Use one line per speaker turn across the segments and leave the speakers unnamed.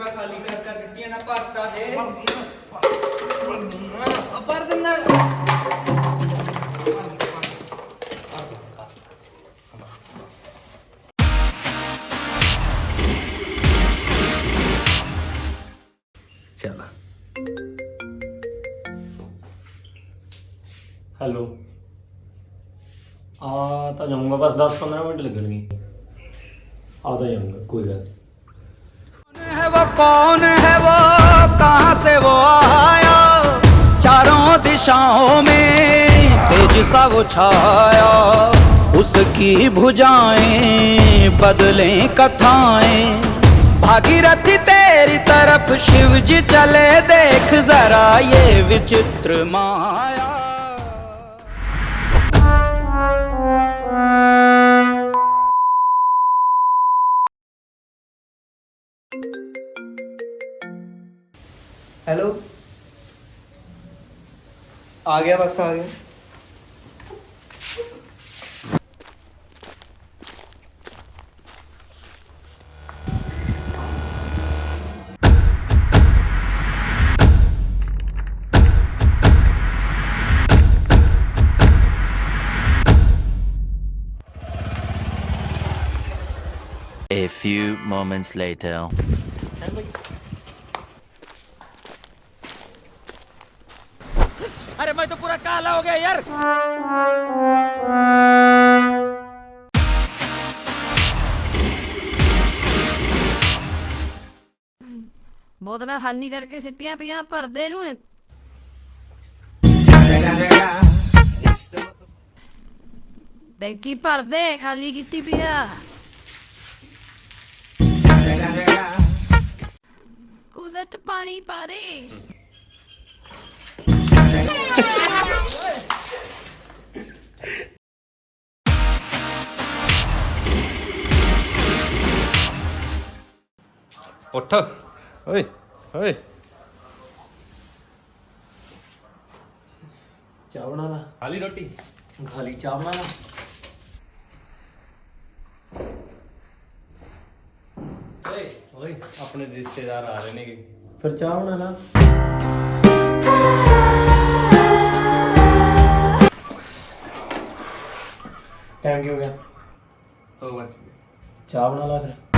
ਮੈਂ ਖਾਲੀ ਕਰ ਕਰ ਸਿੱਟੀਆਂ ਨਾ ਭਰਤਾ ਦੇ।
ਪਰ ਦਿੰਦਾ।
ਚੱਲ। ਹੈਲੋ। ਆ ਤਾਂ ਜਾਊਂਗਾ ਬਸ 10-15 ਮਿੰਟ ਲੱਗਣਗੇ। ਆ ਤਾਂ ਜਾਊਂਗਾ ਕੋਈ ਗੱਲ ਨਹੀਂ
वो कौन है वो कहाँ से वो आया चारों दिशाओं में तेज सा वो छाया उसकी भुजाएं बदलें कथाएं भागीरथी तेरी तरफ शिव जी चले देख जरा ये विचित्र माया
ਹੈਲੋ ਆ ਗਿਆ ਬਸ ਆ ਗਿਆ
A few moments later.
हो गया यार
ਬੋਤਲਾਂ ਖਾਲੀ ਕਰਕੇ ਸਿੱਟੀਆਂ ਪਈਆਂ ਭਰਦੇ ਨੂੰ ਬੈਂਕੀ ਭਰਦੇ ਖਾਲੀ ਕੀਤੀ ਪਿਆ ਉਹਦੇ ਚ ਪਾਣੀ ਪਾ
ਉੱਠ। ਓਏ ਓਏ।
ਚਾਹ ਬਣਾ ਲਾ।
ਖਾਲੀ ਰੋਟੀ?
ਖਾਲੀ ਚਾਹ ਬਣਾ ਲਾ।
ਓਏ ਓਏ ਆਪਣੇ ਰਿਸ਼ਤੇਦਾਰ ਆ ਰਹੇ ਨੇਗੇ।
ਫਿਰ ਚਾਹ ਬਣਾ ਲਾ। ਟਾਈਮ ਕੀ ਹੋ ਗਿਆ?
ਹੋ ਬਸ
ਚਾਹ ਬਣਾ ਲਾ ਫਿਰ।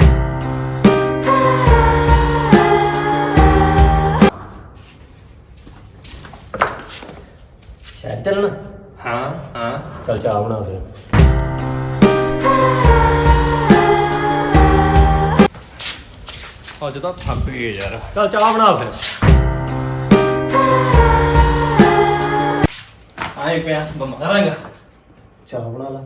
ਸ਼ਹਿਰ ਚੱਲਣਾ?
ਹਾਂ ਹਾਂ।
ਚੱਲ ਚਾਹ ਬਣਾ ਫਿਰ।
ਅੱਜ ਤਾਂ ਥੱਕ ਗਏ ਯਾਰ।
ਚੱਲ ਚਾਹ ਬਣਾ ਫਿਰ।
ਆਏ ਪਿਆ ਬਿਮਾਰ ਆਂਗਾ
ਚਾਹ ਬਣਾ ਲਾ।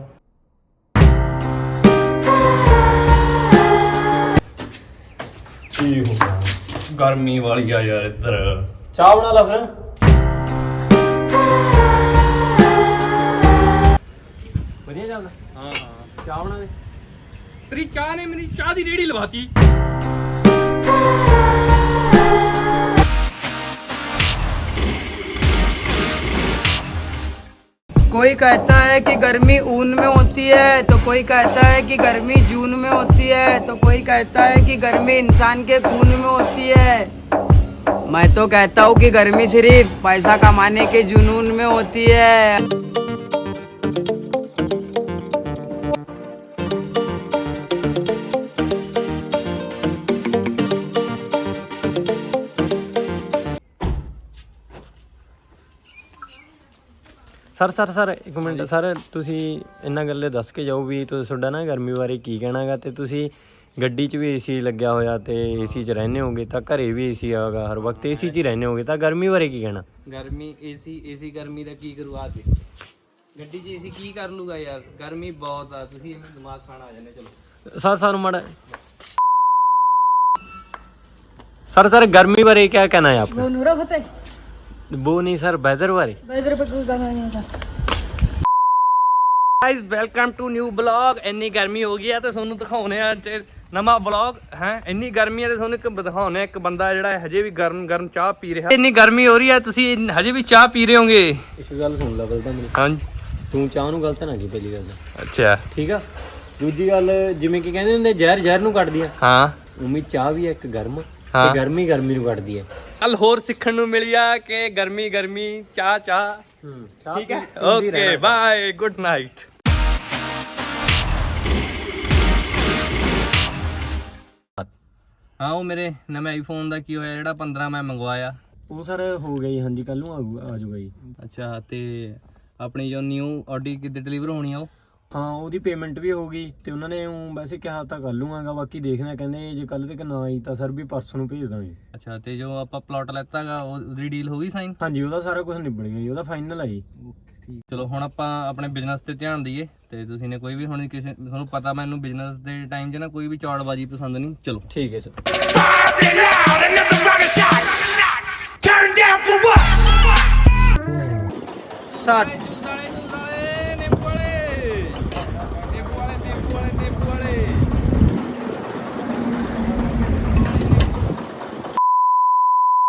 ਕੀ ਹੋ ਗਿਆ?
ਗਰਮੀ ਵਾਲੀ ਆ ਯਾਰ ਇੱਧਰ।
ਚਾਹ ਬਣਾ ਲਾ ਫਿਰ। ਵਧੀਆ ਚੱਲਦਾ
ਹਾਂ ਹਾਂ
ਚਾਹ ਬਣਾ ਦੇ
ਤੇਰੀ ਚਾਹ ਨੇ ਮੇਰੀ ਚਾਹ ਦੀ ਰੇੜੀ ਲਵਾਤੀ
कोई कहता है कि गर्मी ऊन में होती है तो कोई कहता है कि गर्मी जून में होती है तो कोई कहता है कि गर्मी इंसान के खून में होती है मैं तो कहता हूँ कि गर्मी सिर्फ पैसा कमाने के जुनून में होती है
ਸਰ ਸਰ ਸਰ ਇੱਕ ਮਿੰਟ ਸਰ ਤੁਸੀਂ ਇਹਨਾਂ ਗੱਲੇ ਦੱਸ ਕੇ ਜਾਓ ਵੀ ਤੁਸੀਂ ਤੁਹਾਡਾ ਨਾ ਗਰਮੀ ਬਾਰੇ ਕੀ ਕਹਿਣਾਗਾ ਤੇ ਤੁਸੀਂ ਗੱਡੀ 'ਚ ਵੀ ਏਸੀ ਲੱਗਿਆ ਹੋਇਆ ਤੇ ਏਸੀ 'ਚ ਰਹਿੰਦੇ ਹੋਗੇ ਤਾਂ ਘਰੇ ਵੀ ਏਸੀ ਆਗਾ ਹਰ ਵਕਤ ਏਸੀ 'ਚ ਹੀ ਰਹਿੰਦੇ ਹੋਗੇ ਤਾਂ ਗਰਮੀ ਬਾਰੇ ਕੀ ਕਹਿਣਾ?
ਗਰਮੀ ਏਸੀ ਏਸੀ ਗਰਮੀ ਦਾ ਕੀ ਕਰਵਾ ਦੇ ਗੱਡੀ 'ਚ ਏਸੀ ਕੀ ਕਰ ਲੂਗਾ ਯਾਰ? ਗਰਮੀ ਬਹੁਤ ਆ ਤੁਸੀਂ ਐਵੇਂ ਦਿਮਾਗ ਖਾਣਾ ਆ ਜਾਂਦੇ ਚਲੋ।
ਸਰ ਸਾਨੂੰ ਮੜਾ ਸਰ ਸਰ ਗਰਮੀ ਬਾਰੇ ਕੀ ਕਹਿਣਾ ਹੈ ਆਪਣਾ
ਨੂਰਾ ਫਤਿਹ।
वो नहीं सर वेदर बारे
ਬੈਦਰ ਪਰ ਕੋਈ ਗਾਣਾ ਨਹੀਂ ਆਉਂਦਾ
guys welcome to new blog ਇੰਨੀ ਗਰਮੀ ਹੋ ਗਈ ਆ ਤੇ ਤੁਹਾਨੂੰ ਦਿਖਾਉਨੇ ਆ ਅੱਜ ਨਵਾਂ ਬਲੌਗ ਹੈ ਇੰਨੀ ਗਰਮੀ ਆ ਤੇ ਤੁਹਾਨੂੰ ਇੱਕ ਦਿਖਾਉਨੇ ਆ ਇੱਕ ਬੰਦਾ ਜਿਹੜਾ ਹਜੇ ਵੀ ਗਰਮ ਗਰਮ ਚਾਹ ਪੀ ਰਿਹਾ ਇੰਨੀ ਗਰਮੀ ਹੋ ਰਹੀ ਆ ਤੁਸੀਂ ਹਜੇ ਵੀ ਚਾਹ ਪੀ ਰਹੇ ਹੋਗੇ
ਇੱਕ ਗੱਲ ਸੁਣ ਲੈ ਬਲਦਾ ਮੇਰੀ
ਹਾਂਜੀ
ਤੂੰ ਚਾਹ ਨੂੰ ਗਲਤ ਨਾ ਕੀ ਪਹਿਲੀ ਗੱਲ ਤਾਂ।
ਅੱਛਾ
ਠੀਕ ਆ ਦੂਜੀ ਗੱਲ ਜਿਵੇਂ ਕਿ ਕਹਿੰਦੇ ਹੁੰਦੇ ਜ਼ਹਿਰ ਜ਼ਹਿਰ ਨੂੰ ਕੱਢਦੀਆਂ
ਹਾਂ
ਉਮੀ ਚਾਹ ਵੀ ਆ ਇੱਕ ਗਰਮ
ਹਾਂ।
ਤੇ ਗਰਮੀ ਗਰਮੀ ਨੂੰ ਕੱਢਦੀ ਹੈ।
ਕੱਲ ਹੋਰ ਸਿੱਖਣ ਨੂੰ ਮਿਲਿਆ ਕਿ ਗਰਮੀ ਗਰਮੀ ਚਾਹ ਚਾਹ। ਠੀਕ ਹੈ? ਓਕੇ ਬਾਏ ਗੁੱਡ ਨਾਈਟ ਹਾਂ ਉਹ ਮੇਰੇ ਨਵੇਂ ਆਈਫੋਨ ਦਾ ਕੀ ਹੋਇਆ? ਜਿਹੜਾ 15 ਮੈਂ ਮੰਗਵਾਇਆ।
ਉਹ ਸਰ ਹੋ ਗਈ ਹਾਂਜੀ ਕੱਲ ਨੂੰ ਆਊਗਾ ਆ ਜਾਊਗਾ ਜੀ।
ਅੱਛਾ ਤੇ ਆਪਣੀ ਜੋ ਨਿਊ ਆਡੀ ਕਿੱਦੇ ਡਿਲੀਵਰ ਹੋਣੀ ਆ ਉਹ?
ਹਾਂ ਉਹਦੀ ਪੇਮੈਂਟ ਵੀ ਹੋ ਗਈ ਤੇ ਉਹਨਾਂ ਨੇ ਊਂ ਵੈਸੇ ਕਿਹਾ ਤਾਂ ਕਰ ਲੂੰਗਾ ਬਾਕੀ ਦੇਖਣਾ ਕਹਿੰਦੇ ਜੇ ਕੱਲ ਤੱਕ ਨਾ ਆਈ ਤਾਂ ਸਰ ਵੀ ਪਰਸੋਂ ਨੂੰ ਭੇਜ ਦਾਂਗੇ।
ਅੱਛਾ ਤੇ ਜੋ ਆਪਾਂ ਪਲਾਟ ਲੈਤਾਗਾ ਉਹਦੀ ਡੀਲ ਹੋ ਗਈ ਸਾਈਨ
ਹਾਂਜੀ ਉਹਦਾ ਸਾਰਾ ਕੁਝ ਨਿਬੜ ਗਿਆ ਜੀ ਉਹਦਾ ਫਾਈਨਲ ਆ ਜੀ।
ਚਲੋ ਹੁਣ ਆਪਾਂ ਆਪਣੇ ਬਿਜ਼ਨਸ ਤੇ ਧਿਆਨ ਦਈਏ ਤੇ ਤੁਸੀਂ ਨੇ ਕੋਈ ਵੀ ਹੁਣ ਕਿਸੇ ਤੁਹਾਨੂੰ ਪਤਾ ਮੈਨੂੰ ਬਿਜ਼ਨਸ ਦੇ ਟਾਈਮ 'ਚ ਨਾ ਕੋਈ ਵੀ ਚੌੜਬਾਜੀ ਪਸੰਦ ਨਹੀਂ ਚਲੋ।
ਠੀਕ ਹੈ ਸਰ।
ਸਟਾਰਟ